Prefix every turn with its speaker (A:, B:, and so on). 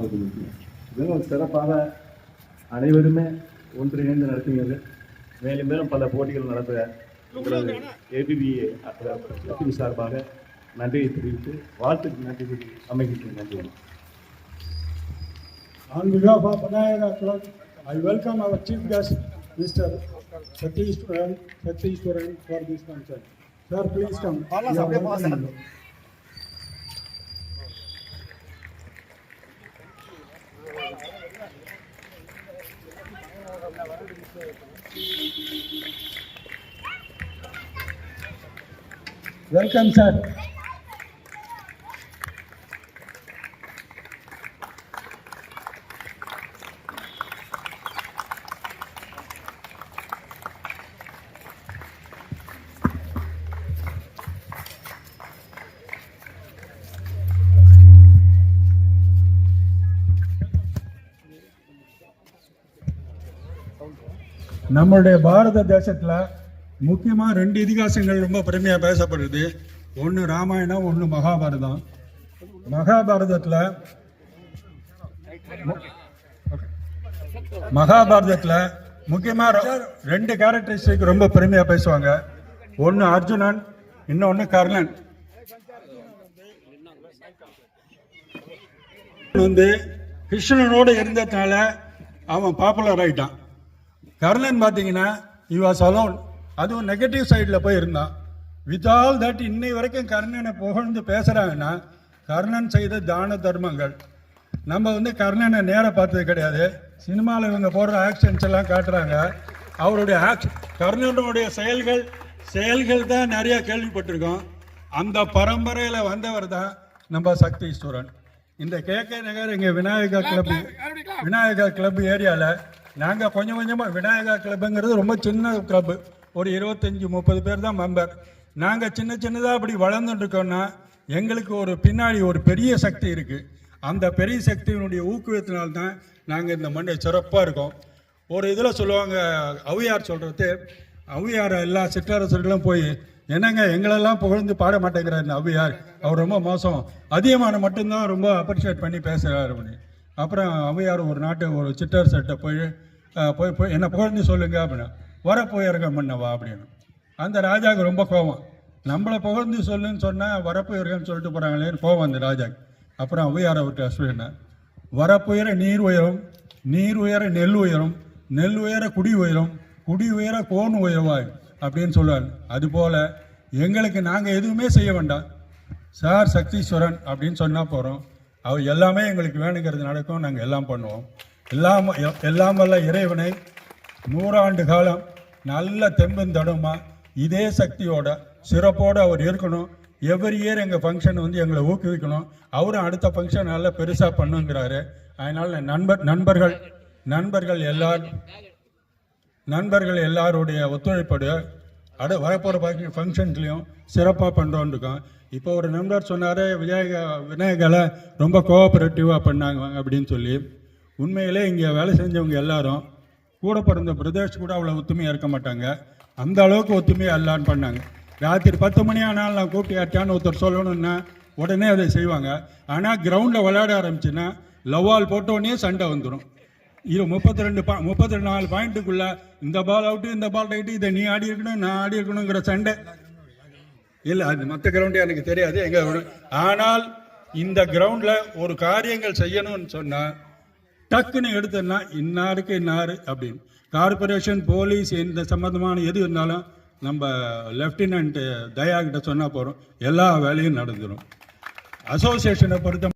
A: நமக்கு முக்கியம் மிகவும் சிறப்பாக அனைவருமே ஒன்றிணைந்து நடத்துவீர்கள் மேலும் மேலும் பல போட்டிகள் நடத்த உங்களது ஏபிபி சார்பாக நன்றியை தெரிவித்து வாழ்த்துக்கு நன்றி கூறி அமைக்கின்றேன் நன்றி
B: On behalf of Vinayaga Club, I welcome our chief guest, Mr. Satish Turan, Satish Turan for this function. Sir, please come. Welcome. Sir. நம்மளுடைய பாரத தேசத்துல முக்கியமா ரெண்டு இதிகாசங்கள் ரொம்ப பெருமையா பேசப்படுது. ஒன்னு ராமாயணம் ஒன்னு மகாபாரதம். மகாபாரதத்துல மகாபாரதத்துல முக்கியமா ரெண்டு கேரக்டரிஸ்டிக் ரொம்ப பெருமையா பேசுவாங்க. ஒன்னு அர்ஜுனன் இன்னொன்னு கர்ணன். வந்து கிருஷ்ணனோட இருந்ததுனால அவன் பாப்புலர் ஆயிட்டான். கர்ணன் பார்த்தீங்கன்னா யூ வாஸ் அலோன் அதுவும் நெகட்டிவ் சைடில் போய் இருந்தான் வித் ஆல் தட் இன்னை வரைக்கும் கர்ணனை புகழ்ந்து பேசுகிறாங்கன்னா கர்ணன் செய்த தான தர்மங்கள். நம்ம வந்து கர்ணனை நேராக பார்த்தது கிடையாது. சினிமாவில் இவங்க போடுற ஆக்ஷன்ஸ் எல்லாம் காட்டுறாங்க. அவருடைய ஆக்ஷன் கர்ணனுடைய செயல்கள் செயல்கள் தான் நிறைய கேள்விப்பட்டிருக்கோம். அந்த பரம்பரையில் வந்தவர் தான் நம்ம சக்தீஸ்வரன் இந்த கே கே நகர் இங்கே விநாயகா கிளப் விநாயகா கிளப் ஏரியாவில் நாங்கள் கொஞ்சம் கொஞ்சமாக விநாயகா கிளப்புங்கிறது ரொம்ப சின்ன கிளப்பு. ஒரு இருபத்தஞ்சி முப்பது பேர் தான் மெம்பர் நாங்கள் சின்ன சின்னதாக அப்படி வளர்ந்துட்டுருக்கோன்னா எங்களுக்கு ஒரு பின்னாடி ஒரு பெரிய சக்தி இருக்குது அந்த பெரிய சக்தியினுடைய ஊக்குவித்தினால்தான் நாங்கள் இந்த மண்ணை சிறப்பாக இருக்கோம். ஒரு இதில் சொல்லுவாங்க ஔவையார் சொல்கிறது ஔவையார் எல்லா சிற்றரசர்களும் போய் என்னங்க எங்களெல்லாம் புகழ்ந்து பாட மாட்டேங்கிறார் இந்த அவர் ரொம்ப மோசம். அதிகமான மட்டும்தான் ரொம்ப அப்ரிஷியேட் பண்ணி பேசுகிறார் அப்படின்னு அப்புறம் ஔவையார் ஒரு நாட்டு ஒரு சிற்றரசர்கிட்ட போய் போய் போய் என்னை புகழ்ந்து சொல்லுங்க அப்படின்னா வரப்போயிருங்க மன்னவா அப்படின்னு. அந்த ராஜாவுக்கு ரொம்ப கோபம். நம்மளை புகழ்ந்து சொல்லுன்னு சொன்னால் வரப்போயிருக்கன்னு சொல்லிட்டு போகிறாங்களேன்னு கோபம் அந்த ராஜாக்கு அப்புறம் ஔவையார் அவர்கிட்ட சொல்லினார் வரப்புயர நீர் உயரும் நீர் உயர நெல் உயரும் நெல் உயர குடி உயரும் குடி உயர கோன் உயர்வாய் அப்படின்னு சொல்லுவார். அதுபோல் எங்களுக்கு நாங்கள் எதுவுமே செய்ய வேண்டாம். சார் சக்தீஸ்வரன் அப்படின்னு சொன்னால் போகிறோம் அவர் எல்லாமே எங்களுக்கு வேணுங்கிறது நடக்கும் நாங்கள் எல்லாம் பண்ணுவோம். இல்லாம எல்லாம் இறைவனை நூறாண்டு காலம் நல்ல தெம்பன் தடுமா இதே சக்தியோட சிறப்போடு அவர் இருக்கணும். எவ்ரி இயர் எங்கள் ஃபங்க்ஷன் வந்து எங்களை ஊக்குவிக்கணும். அவரும் அடுத்த ஃபங்க்ஷன் நல்லா பெருசாக பண்ணுங்கிறாரு. அதனால் நண்பர் நண்பர்கள் நண்பர்கள் எல்லார் நண்பர்கள் எல்லாருடைய ஒத்துழைப்போடு அடு வரப்போகிற ஃபங்க்ஷன்ஸ்லையும் சிறப்பாக பண்ணுறோன்னு இருக்கோம். இப்போ ஒரு நண்பர் சொன்னார் விநாயக விநாயகரை ரொம்ப கோஆப்ரேட்டிவாக பண்ணாங்க அப்படின்னு சொல்லி. உண்மையிலே இங்கே வேலை செஞ்சவங்க எல்லாரும் கூட பிறந்த பிரதேஷ் கூட அவ்வளோ ஒத்துமையாக இருக்க மாட்டாங்க. அந்த அளவுக்கு ஒத்துமையாக இல்லான்னு பண்ணாங்க. ராத்திரி பத்து மணி ஆனாலும் நான் கூப்பிட்டு யார்ட்டான்னு ஒருத்தர் சொல்லணும்னா உடனே அதை செய்வாங்க. ஆனால் கிரவுண்டில் விளையாட ஆரம்பிச்சுன்னா லவ்வால் போட்டோடனே சண்டை வந்துடும் இது முப்பத்தி ரெண்டு பா முப்பத்தி ரெண்டு நாலு பாயிண்ட்டுக்குள்ள இந்த பால் அவுட்டு இந்த பால் ரைட்டு இதை நீ ஆடி இருக்கணும் நான் ஆடி இருக்கணுங்கிற சண்டை. இல்லை அது மற்ற கிரவுண்டு எனக்கு தெரியாது. எங்கள் ஆனால் இந்த கிரவுண்டில் ஒரு காரியங்கள் செய்யணும்னு சொன்னால் டக்குன்னு எடுத்தேன்னா இன்னாருக்கு இன்னாரு அப்படின்னு. கார்பரேஷன் போலீஸ் இந்த சம்பந்தமான எது இருந்தாலும் நம்ம லெஃப்டினன்ட் தயா கிட்ட சொன்னால் போகிறோம் எல்லா வேலையும் நடந்துடும் அசோசியேஷனை பொறுத்த